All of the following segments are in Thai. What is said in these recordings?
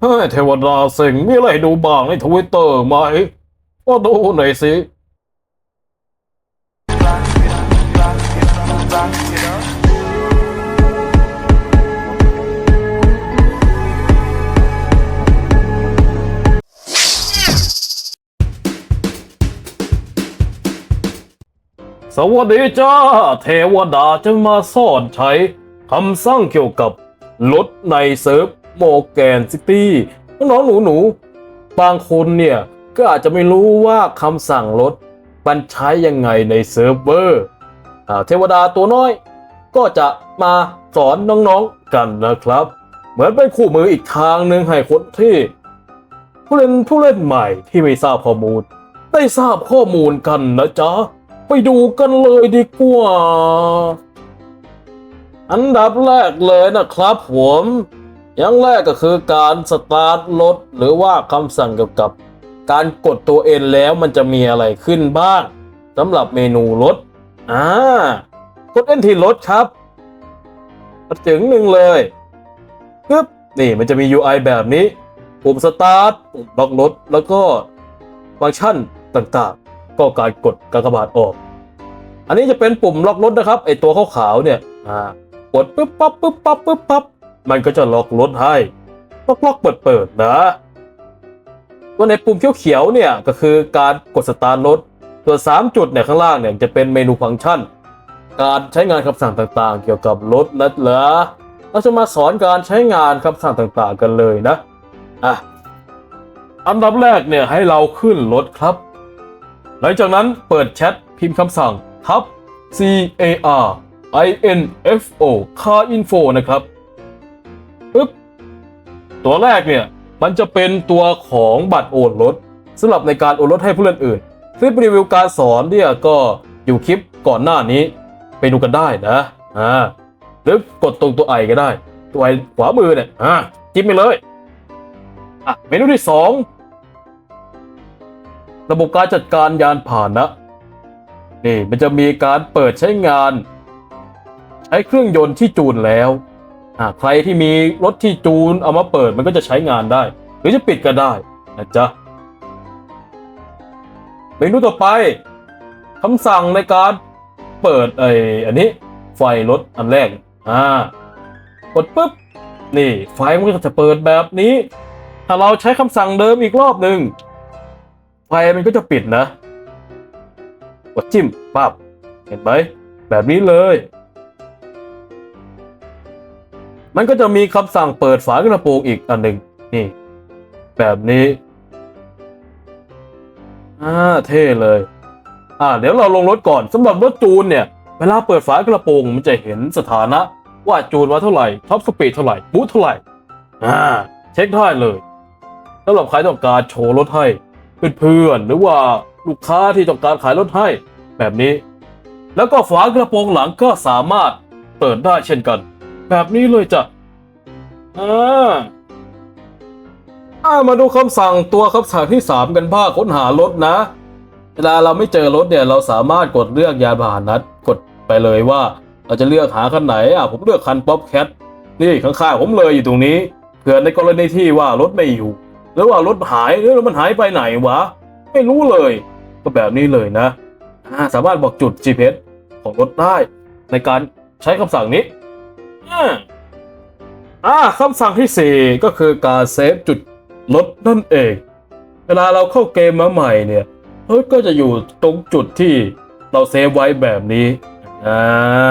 เฮ้ยเทวดาสิงมีอะไรให้ดูบ้างในทวิตเตอร์ไหมก็ดูหน่อยสิสวัสดีจ้า เทวดาจะมาสอนใช้คำสั่งเกี่ยวกับรถในเซิร์ฟ โมแกนซิตี้น้องๆหนูๆบางคนเนี่ยก็อาจจะไม่รู้ว่าคำสั่งรถมันใช้ยังไงในเซิร์ฟเวอร์เทวดาตัวน้อย ก็จะมาสอนน้องๆกันนะครับ เหมือนเป็นคู่มืออีกทางหนึ่งให้คนที่ ผู้เล่นผู้เล่นใหม่ที่ไม่ทราบข้อมูล ได้ทราบข้อมูลกันนะจ๊ะ ไปดูกันเลยดีกว่า อันดับแรกเลยนะครับผม อย่างแรกก็คือการสตาร์ทรถหรือว่าคำสั่งเกี่ยวกับการกดตัวเอ็นแล้วมันจะมีอะไรขึ้นบ้างสำหรับเมนูรถอ่ากดเอ็นที่รถครับมาถึงหนึ่งเลยปึ๊บนี่มันจะมี UI แบบนี้ ปุ่มสตาร์ทปุ่มล็อกรถ แล้วก็ฟังก์ชันต่างๆ ก็การกดกากบาทออก อันนี้จะเป็นปุ่มล็อกรถนะครับไอตัวขาวๆเนี่ยอ่ากดปึ๊บปั๊บปึ๊บปั๊บปึ๊บปั๊บ มันก็จะล็อกรถให้ล็อกล็อกเปิดเปิดๆนะตัวในปุ่มเขียวๆเนี่ยก็คือการกดสตาร์ทรถส่ว3 จุดเนี่ยข้างล่างเนี่ยจะเป็นเมนูฟังก์ชัน การใช้งานคำสั่งต่างๆ เกี่ยวกับรถนะเหรอเราจะมาสอนการใช้งานคำสั่งต่างๆกันเลยนะอะอันดับแรกเนี่ยให้เราขึ้นรถครับ หลังจากนั้นเปิดแชทพิมพ์คำสั่งทับ C A R I N F O car info นะครับ ตัวแรกเนี่ยมันจะเป็นตัวของบัตรโอนรถสำหรับในการโอนรถให้ผู้เล่นอื่น คลิปรีวิวการสอนเนี่ยก็อยู่คลิปก่อนหน้านี้ไปดูกันได้นะอ่าหรือกดตรงตัวไอก็ได้ ตัวไอขวามือเนี่ยอ่าจิ้มไปเลยอะเมนูที่สองระบบการจัดการยานพาหนะนี่มันจะมีการเปิดใช้งาน ใช้เครื่องยนต์ที่จูนแล้ว ใครที่มีรถที่จูนเอามาเปิดมันก็จะใช้งานได้ หรือจะปิดก็ได้นะจ๊ะเมนูต่อไปคำสั่งในการเปิดไอ้อันนี้ไฟรถอันแรกอ่ากดปุ๊บนี่ไฟมันก็จะเปิดแบบนี้ ถ้าเราใช้คำสั่งเดิมอีกรอบหนึ่งไฟมันก็จะปิดนะ กดจิ้มปั๊บเห็นไหมแบบนี้เลย มันก็จะมีคำสั่งเปิดฝากระโปรงอีกอันหนึ่งนี่ แบบนี้อ่าเท่เลย อ่า เดี๋ยวเราลงรถก่อนสำหรับรถจูนเนี่ย เวลาเปิดฝากระโปรงมันจะเห็นสถานะ ว่าจูนมาเท่าไหร่ท็อปสปีดเท่าไหร่บูทเท่าไหร่อ่าเช็คได้เลยสำหรับใครต้องการโชว์รถให้เพื่อนๆหรือว่าลูกค้าที่ต้องการขายรถให้ แบบนี้ แล้วก็ฝากระโปรงหลังก็สามารถเปิดได้เช่นกัน แบบนี้เลยจ้ะอ่าอ่ามาดูคำสั่งตัวคำสั่งที่ 3 กันบ้างค้นหารถนะ เวลาเราไม่เจอรถเนี่ย เราสามารถกดเลือกยานพาหนะกดไปเลยว่า เราจะเลือกหาคันไหนอะผมเลือกคันป๊อปแคทนี่ข้างๆผมเลยอยู่ตรงนี้เผื่อในกรณีที่ว่ารถไม่อยู่หรือว่ารถหายหรือมันหายไปไหนวะ ไม่รู้เลย ก็แบบนี้เลยนะาสามารถบอกจุด GPS ของรถได้ในการใช้คำสั่งนี้ อ่าคำสั่งที่ 4 ก็คือการเซฟจุดรถนั่นเอง เวลาเราเข้าเกมมาใหม่เนี่ยรถก็จะอยู่ตรงจุดที่เราเซฟไว้แบบนี้อ่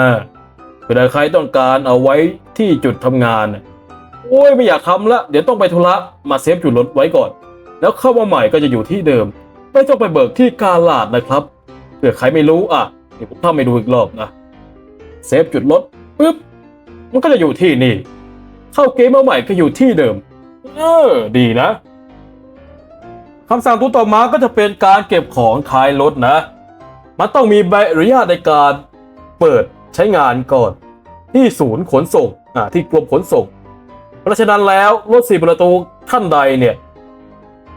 าเวลาใครต้องการเอาไว้ที่จุดทำงานน่ะโอ้ยไม่อยากทำละเดี๋ยวต้องไปธุระมาเซฟจุดรถไว้ก่อน แล้วเข้ามาใหม่ก็จะอยู่ที่เดิม ไม่ต้องไปเบิกที่กาลาดนะครับเผื่อใครไม่รู้อะเดี๋ยวผมทำให้ดูอีกรอบนะเซฟจุดรถปุ๊บ มันก็จะอยู่ที่นี่ เข้าเกมมาใหม่ก็อยู่ที่เดิม เออ ดีนะคำสั่งตัวต่อมาก็จะเป็นการเก็บของท้ายรถนะ มันต้องมีใบอนุญาตในการเปิดใช้งานก่อน ที่ศูนย์ขนส่งอ่าที่กรมขนส่ง เพราะฉะนั้นแล้วรถสี่ประตูท่านใดเนี่ย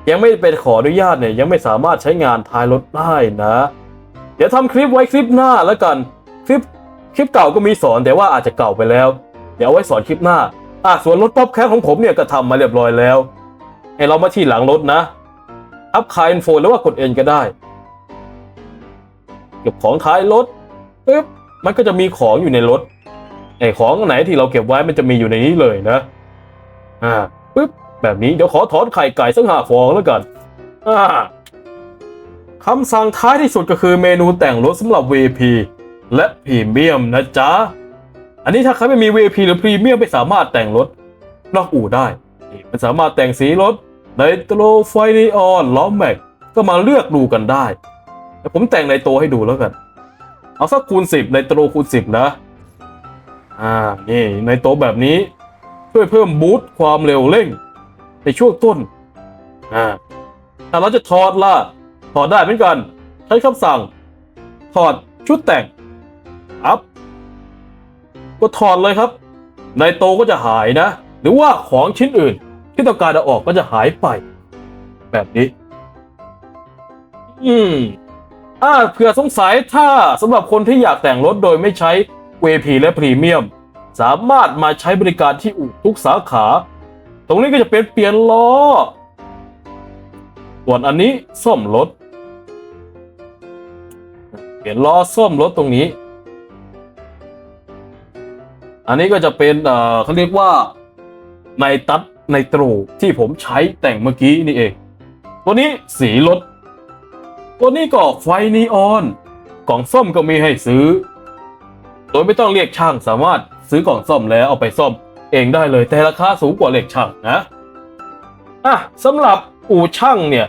ยังไม่เป็นขออนุญาตเนี่ยยังไม่สามารถใช้งานท้ายรถได้นะ เดี๋ยวทำคลิปไว้คลิปหน้าแล้วกัน คลิป คลิปเก่าก็มีสอนแต่ว่าอาจจะเก่าไปแล้ว เดี๋ยวเอาไว้สอนคลิปหน้า อะส่วนรถป๊อปแคทของผมเนี่ยก็ทำมาเรียบร้อยแล้วให้เรามาที่หลังรถนะ อัพคายอินโฟหรือว่ากดเอ็นก็ได้ เก็บของท้ายรถปึ๊บมันก็จะมีของอยู่ในรถไอ้ของไหนที่เราเก็บไว้มันจะมีอยู่ในนี้เลยนะ อ่าปึ๊บแบบนี้เดี๋ยวขอถอนไข่ไก่สักห้าฟองแล้วกันอ่าคำสั่งท้ายที่สุดก็คือเมนูแต่งรถสำหรับ VP และพรีเมียมนะจ๊ะ อันนี้ถ้าใครไม่มี VIP หรือพรีเมียมไม่สามารถแต่งรถนอกอู่ได้มันสามารถแต่งสีรถไนโตรไฟนีออนล้อแม็กก็มาเลือกดูกันได้แต่ผมแต่งในโตให้ดูแล้วกัน เอาสักคูณ 10 ในโตรคูณ 10 นะ อ่า นี่ในโตแบบนี้ช่วยเพิ่มบูตความเร็วเร่ง ในช่วงต้น อ่าถ้าเราจะถอดล่ะถอดได้เหมือนกัน ใช้คำสั่งถอดชุดแต่ง อัพ ก็ถอดเลยครับในโตก็จะหายนะ หรือว่าของชิ้นอื่น ที่ต้องการเอาออกก็จะหายไป แบบนี้ อืมอ่าเผื่อสงสัยถ้าสำหรับคนที่อยากแต่งรถโดยไม่ใช้ VP และพรีเมียม สามารถมาใช้บริการที่อู่ทุกสาขา ตรงนี้ก็จะเป็นเปลี่ยนล้อ ส่วนอันนี้ซ่อมรถ เปลี่ยนล้อซ่อมรถตรงนี้ อันนี้ก็จะเป็นเขาเรียกว่าในตัดในตรูที่ผมใช้แต่งเมื่อกี้นี่เอง ตัวนี้สีรถ ตัวนี้ก็ไฟนีออน กล่องซ่อมก็มีให้ซื้อ โดยไม่ต้องเรียกช่างสามารถซื้อกล่องซ่อมแล้วเอาไปซ่อมเองได้เลย แต่ราคาสูงกว่าเรียกช่างนะอะสำหรับอู่ช่างเนี่ย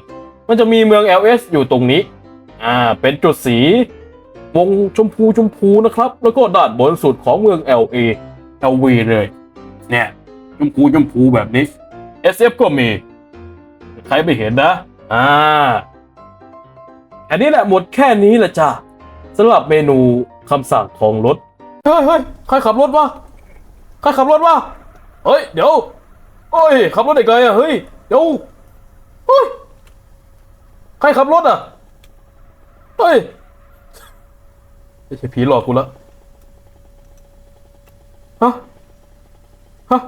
มันจะมีเมือง LS อยู่ตรงนี้ อ่า เป็นจุดสี วงชมพูชมพูนะครับ แล้วก็ด้านบนสุดของเมือง LA LV เลย เนี่ยชมพูชมพูแบบนี้ SF ก็มี ใครไม่เห็นนะ อ่า อันนี้แหละหมดแค่นี้แหละจ้ะสำหรับเมนูคำสั่งของรถ เฮ้ยเฮ้ยใครขับรถวะใครขับรถวะเฮ้ย เดี๋ยวเฮ้ย ขับรถได้ไงอะเฮ้ย เดี๋ยวเฮ้ย ใครขับรถอะ เฮ้ย ไม่ใช่ผีหลอกกูละฮะฮะ